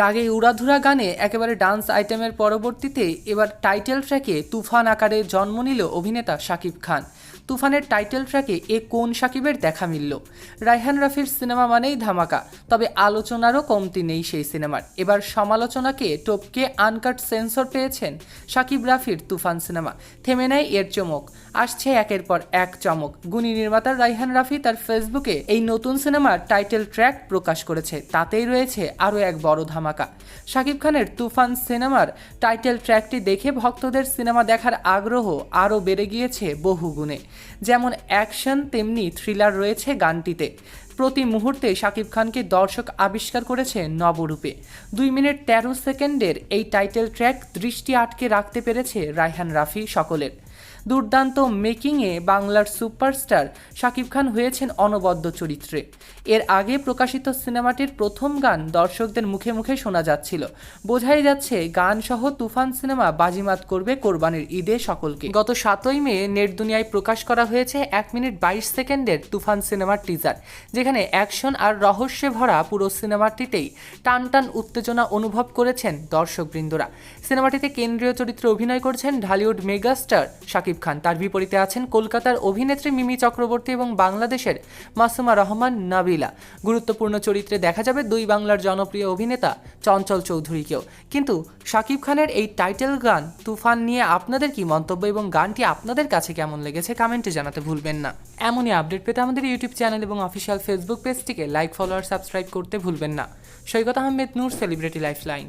লাগে উড়াধুরা গানে একেবারে ডান্স আইটেমের পরবর্তীতে এবার টাইটেল ট্র্যাকে তুফান আকারে জন্ম নিল অভিনেতা শাকিব খান। তুফানের টাইটেল ট্র্যাকে এ কোন সাকিবের দেখা মিলল? রায়হান রাফির সিনেমা মানেই ধামাকা, তবে আলোচনারও কমতি নেই সেই সিনেমার। এবার সমালোচনাকে টপকে আনকাট সেন্সর পেয়েছেন সাকিব রাফির তুফান সিনেমা। থেমে নেয় এর চমক, আসছে একের পর এক চমক। গুণী নির্মাতা রাইহান রাফি তার ফেসবুকে এই নতুন সিনেমার টাইটেল ট্র্যাক প্রকাশ করেছে। তাতেই রয়েছে আরও এক বড় ধামাকা। শাকিব খানের তুফান সিনেমার টাইটেল ট্র্যাকটি দেখে ভক্তদের সিনেমা দেখার আগ্রহ আরও বেড়ে গিয়েছে বহুগুণে। যেমন অ্যাকশন, তেমনি থ্রিলার রয়েছে গানটিতে। প্রতি মুহূর্তে শাকিব খানকে দর্শক আবিষ্কার করেছে নবরূপে। দুই মিনিট তেরো সেকেন্ডের এই টাইটেল ট্র্যাক দৃষ্টি আটকে রাখতে পেরেছে রায়হান রাফি সকলের। দুর্দান্ত মেকিংয়ে বাংলার সুপারস্টার শাকিব খান হয়েছেন অনবদ্য চরিত্রে। এর আগে প্রকাশিত সিনেমাটির প্রথম গান দর্শকদের মুখে মুখে শোনা যাচ্ছিল। বোঝাই যাচ্ছে গান সহ তুফান সিনেমা বাজিমাত করবে কোরবানির ঈদে সকলকে। গত সাতই মে নেট দুনিয়ায় প্রকাশ করা হয়েছে এক মিনিট বাইশ সেকেন্ডের তুফান সিনেমার টিজার যেখানে অ্যাকশন আর রহস্যে ভরা পুরো সিনেমাটিতেই টান টান উত্তেজনা অনুভব করেছেন দর্শকবৃন্দরা। সিনেমাটিতে কেন্দ্রীয় চরিত্রে অভিনয় করছেন ঢালিউড মেগাস্টার শাকিব খান। তার বিপরীতে আছেন কলকাতার অভিনেত্রী মিমি চক্রবর্তী এবং বাংলাদেশের মাসুমা রহমান নাবিলা। গুরুত্বপূর্ণ চরিত্রে দেখা যাবে দুই বাংলার জনপ্রিয় অভিনেতা চঞ্চল চৌধুরীকেও। কিন্তু শাকিব খানের এই টাইটেল গান, তুফান নিয়ে আপনাদের কি মন্তব্য এবং গানটি আপনাদের কাছে কেমন লেগেছে কমেন্টে জানাতে ভুলবেন না। এমনই আপডেট পেতে আমাদের ইউটিউব চ্যানেল এবং অফিসিয়াল ফেসবুক পেজটিকে লাইক ফলো আর সাবস্ক্রাইব করতে ভুলবেন না। Saikat Ahmed, Noor celebrity life line